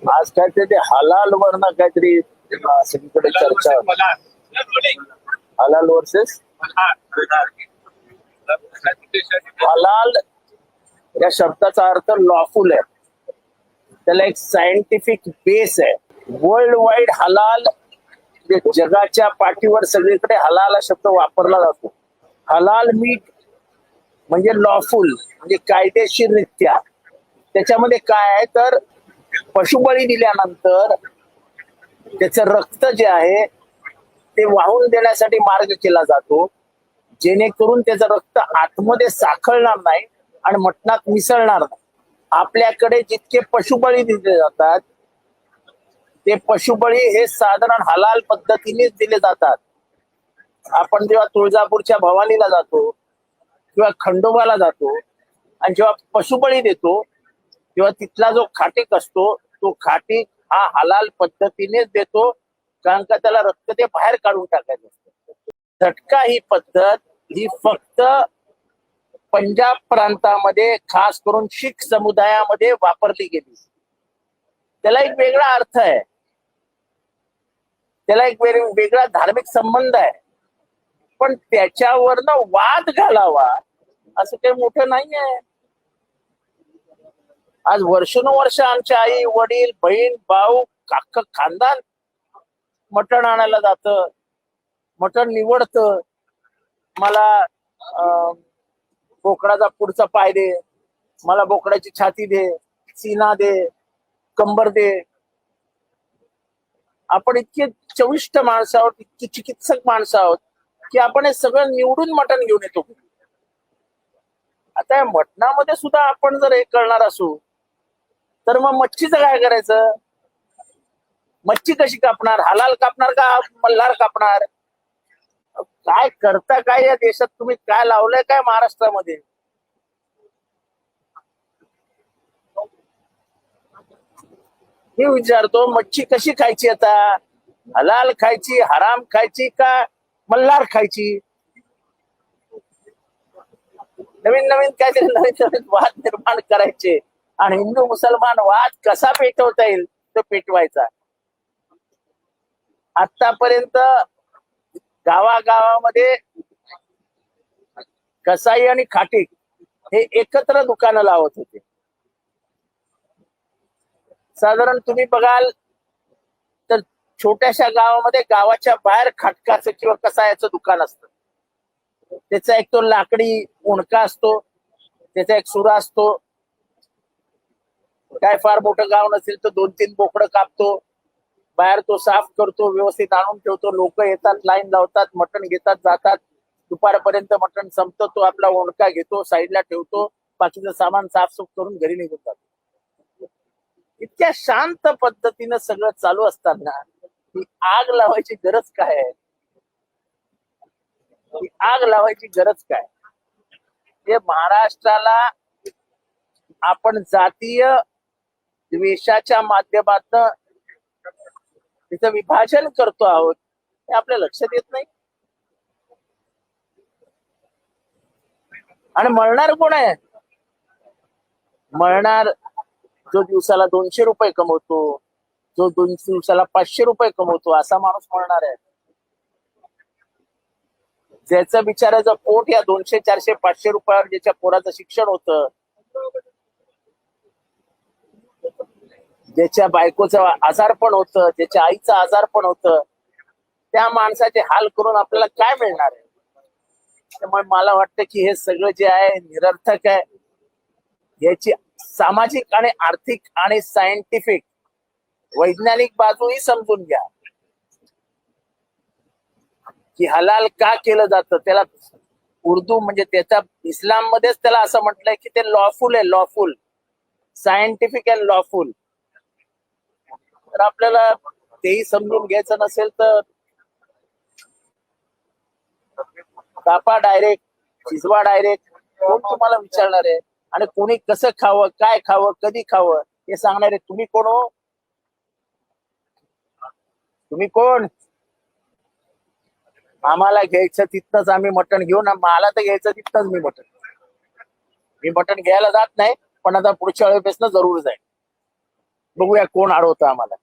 आज काहीतरी ते हलाल वर ना काहीतरी सगळीकडे चर्चा हलाल वर्सेस? हलाल या शब्दाचा अर्थ लॉफुल आहे. त्याला एक सायंटिफिक बेस आहे. वर्ल्ड वाईड हलाल जगाच्या पाठीवर सगळीकडे हलाल हा शब्द वापरला जातो. हलाल मीठ म्हणजे लॉफुल म्हणजे कायदेशीररित्या. त्याच्यामध्ये काय आहे तर पशुबळी दिल्यानंतर त्याचं रक्त जे आहे ते वाहून देण्यासाठी मार्ग केला जातो. जेणेकरून त्याचं रक्त आतमध्ये साखळणार नाही आणि मटणात मिसळणार नाही. आपल्याकडे जितके पशुबळी दिले जातात ते पशुबळी हे साधारण हलाल पद्धतीनेच दिले जातात. आपण जेव्हा तुळजापूरच्या भवानीला जातो किंवा खंडोबाला जातो आणि जेव्हा पशुबळी देतो किंवा तिथला जो खाटीक असतो तो खाटीक हा हलाल पद्धतीनेच देतो कारण का त्याला रक्त ते बाहेर काढून टाकायचं असतं. झटका ही पद्धत ही फक्त पंजाब प्रांतामध्ये खास करून शीख समुदायामध्ये वापरली गेली. त्याला एक वेगळा अर्थ आहे. त्याला एक वेगळा धार्मिक संबंध आहे. पण त्याच्यावरनं वाद घालावा असं काही मोठं नाही आहे आज वर्षानुवर्ष आमच्या आई वडील बहीण भाऊ काक खानदान मटण आणायला जात मटण निवडतं. मला अं, बोकडाचा पुढचा पाय दे मला बोकडाची छाती दे सीना दे कंबर दे. आपण इतके चविष्ट माणसं आहोत इतकी चिकित्सक माणसं आहोत की आपण हे सगळं निवडून मटण घेऊन येतो. आता या मटणामध्ये सुद्धा आपण जर हे करणार असू तर मग मच्छीचं काय करायचं? मच्छी कशी कापणार? हलाल कापणार का मल्हार कापणार? काय करता काय या देशात? तुम्ही काय लावलंय काय महाराष्ट्रामध्ये? मी विचारतो मच्छी कशी खायची आता? हलाल खायची हराम खायची का मल्हार खायची? नवीन नवीन काहीतरी नवीन नवीन वाद निर्माण करायचे. आणि हिंदू मुसलमान वाद कसा पेटवता येईल तो पेटवायचा. आतापर्यंत गावागावामध्ये कसाई आणि खाटीक हे एकत्र दुकानं लावत होते. साधारण तुम्ही बघाल तर छोट्याशा गावामध्ये गावाच्या बाहेर खाटकाचं किंवा कसायाचं दुकान असतं. त्याचा एक तो लाकडी उणका असतो त्याचा एक सुरा असतो काय फार मोठं गाव नसेल तर दोन तीन बोकडं कापतो. बाहेर तो साफ करतो व्यवस्थित आणून ठेवतो. लोक येतात लाईन लावतात मटण घेतात जातात. दुपारपर्यंत मटण संपतं तो आपला ओणका घेतो साईडला ठेवतो. बाकीचं सामान साफसूफ करून घरी निघून जातो. इतक्या शांत पद्धतीनं सगळं चालू असताना ही आग लावायची गरज काय आहे? ही आग लावायची गरज काय? हे महाराष्ट्राला आपण जातीय द्वेषाच्या माध्यमातून तिचं विभाजन करतो आहोत हे आपल्या लक्षात येत नाही. आणि मळणार कोण आहे? मळणार जो दिवसाला दोनशे रुपये कमवतो जो दोन दिवसाला पाचशे रुपये कमवतो असा माणूस मळणार आहे. ज्याचं बिचाराचं पोट या दोनशे चारशे पाचशे रुपयावर ज्याच्या पोराचं शिक्षण होतं ज्याच्या बायकोचं आजार पण होतं ज्याच्या आईचं आजार पण होतं त्या माणसाचे हाल करून आपल्याला काय मिळणार आहे? त्यामुळे मला वाटतं की हे सगळं जे आहे निरर्थक आहे. याची सामाजिक आणि आर्थिक आणि सायंटिफिक वैज्ञानिक बाजूही समजून घ्या. की हलाल का केलं जातं? त्याला उर्दू म्हणजे त्याच्या इस्लाम मध्येच त्याला असं म्हटलंय की ते लॉफुल आहे लॉफुल सायंटिफिक अँड लॉफुल तर आपल्याला तेही समजून घ्यायचं नसेल तर कापा डायरेक्ट शिजवा डायरेक्ट कोण तुम्हाला विचारणार आहे? आणि कोणी कसं खावं काय खावं कधी खावं हे सांगणार आहे. तुम्ही कोण हो? तुम्ही कोण? आम्हाला घ्यायचं तिथनच आम्ही मटण घेऊन मला तर घ्यायचं तिथनच मी मटण. मी मटण घ्यायला जात नाही पण आता पुढच्या वेळेपासून जरूर जाईल बघूया कोण अडवतं आम्हाला.